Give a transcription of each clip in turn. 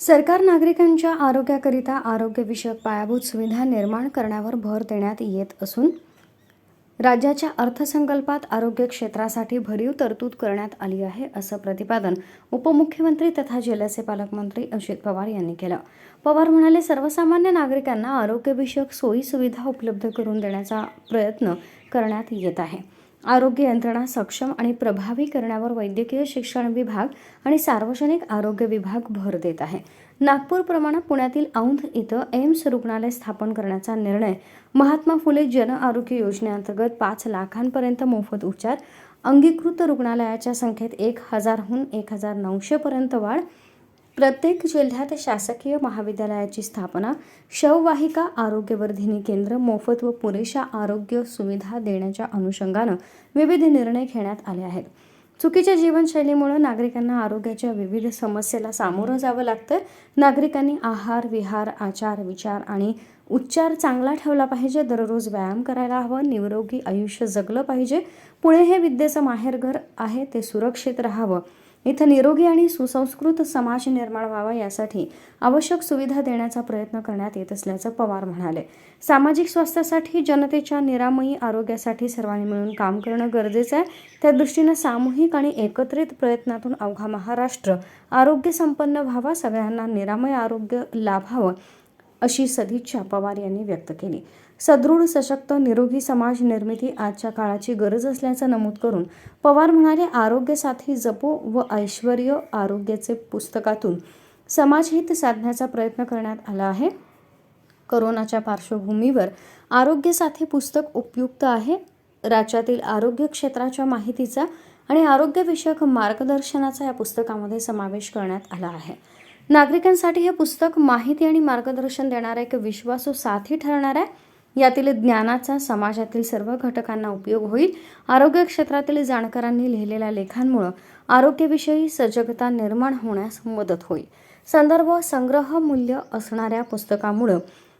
सरकार नागरिकांच्या आरोग्याकरिता आरोग्यविषयक पायाभूत सुविधा निर्माण करण्यावर भर देण्यात येत असून राज्याच्या अर्थसंकल्पात आरोग्य क्षेत्रासाठी भरीव तरतूद करण्यात आली आहे असं प्रतिपादन उपमुख्यमंत्री तथा जिल्ह्याचे पालकमंत्री अजित पवार यांनी केलं. पवार म्हणाले सर्वसामान्य नागरिकांना आरोग्यविषयक सोयी सुविधा उपलब्ध करून देण्याचा प्रयत्न करण्यात येत आहे. आरोग्य यंत्रणा सक्षम आणि प्रभावी करण्यावर वैद्यकीय शिक्षण विभाग आणि सार्वजनिक आरोग्य विभाग भर देत आहे. नागपूरप्रमाणे पुण्यातील औंध इथं एम्स रुग्णालय स्थापन करण्याचा निर्णय महात्मा फुले जन आरोग्य योजनेअंतर्गत पाच लाखांपर्यंत मोफत उपचार अंगीकृत रुग्णालयाच्या संख्येत एक हजारहून एक हजार नऊशेपर्यंत वाढ प्रत्येक जिल्ह्यात शासकीय महाविद्यालयाची स्थापना शववाहिका आरोग्यवर्धिनी केंद्र मोफत व पुरेशा आरोग्य सुविधा देण्याच्या अनुषंगानं विविध निर्णय घेण्यात आले आहेत. चुकीच्या जीवनशैलीमुळे नागरिकांना आरोग्याच्या विविध समस्येला सामोरं जावं लागतं नागरिकांनी आहार विहार आचार विचार आणि उच्चार चांगला ठेवला पाहिजे. दररोज व्यायाम करायला हवं. निरोगी आयुष्य जगलं पाहिजे. पुणे हे विद्येचं माहेरघर आहे. ते सुरक्षित राहावं. इथं निरोगी आणि सुसंस्कृत समाज निर्माण व्हावा यासाठी आवश्यक सुविधा देण्याचा प्रयत्न करण्यात येत असल्याचं पवार म्हणाले. सामाजिक स्वास्थ्यासाठी जनतेच्या निरामयी आरोग्यासाठी सर्वांनी मिळून काम करणं गरजेचं आहे. त्या दृष्टीनं सामूहिक आणि एकत्रित प्रयत्नातून अवघा महाराष्ट्र आरोग्य संपन्न व्हावा सगळ्यांना निरामय आरोग्य लाभावं अशी सदिच्छा पवार यांनी व्यक्त केली. सदृढ सशक्त निरोगी समाज निर्मिती आजच्या काळाची गरज असल्याचं नमूद करून पवार म्हणाले आरोग्य साथी जपो व ऐश्वर आरोग्याचे पुस्तकातून समाजहित साधण्याचा प्रयत्न करण्यात आला आहे. करोनाच्या पार्श्वभूमीवर आरोग्य साथी पुस्तक उपयुक्त आहे. राज्यातील आरोग्य क्षेत्राच्या माहितीचा आणि आरोग्यविषयक मार्गदर्शनाचा या पुस्तकामध्ये समावेश करण्यात आला आहे. नागरिकांसाठी हे पुस्तक माहिती आणि मार्गदर्शन देणारा एक विश्वासू साथी ठरणार आहे. यातील ज्ञानाचा समाजातील सर्व घटकांना उपयोग होईल. आरोग्य क्षेत्रातील जाणकारांनी लिहिलेल्या लेखांमुळे आरोग्यविषयी सजगता निर्माण होण्यास मदत होईल. संदर्भ संग्रह मूल्य असणाऱ्या पुस्तकामुळं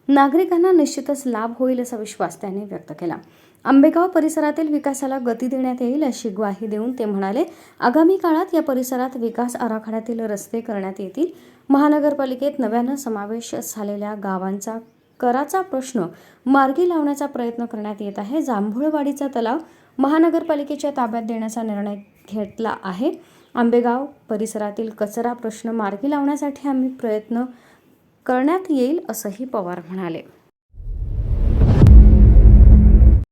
नागरिकांना निश्चितच लाभ होईल असा विश्वास त्यांनी व्यक्त केला. आंबेगाव परिसरातील विकासाला गती देण्यात येईल अशी ग्वाही देऊन ते म्हणाले आगामी काळात या परिसरात विकास आराखड्यातील रस्ते करण्यात येतील. महानगरपालिकेत नव्यानं समावेश झालेल्या गावांचा कराचा प्रश्न मार्गी लावण्याचा प्रयत्न करण्यात येत आहे. जांभूळवाडीचा तलाव महानगरपालिकेच्या ताब्यात देण्याचा निर्णय घेतला आहे. आंबेगाव परिसरातील कचरा प्रश्न मार्गी लावण्यासाठी आम्ही प्रयत्न करण्यात येईल असंही पवार म्हणाले.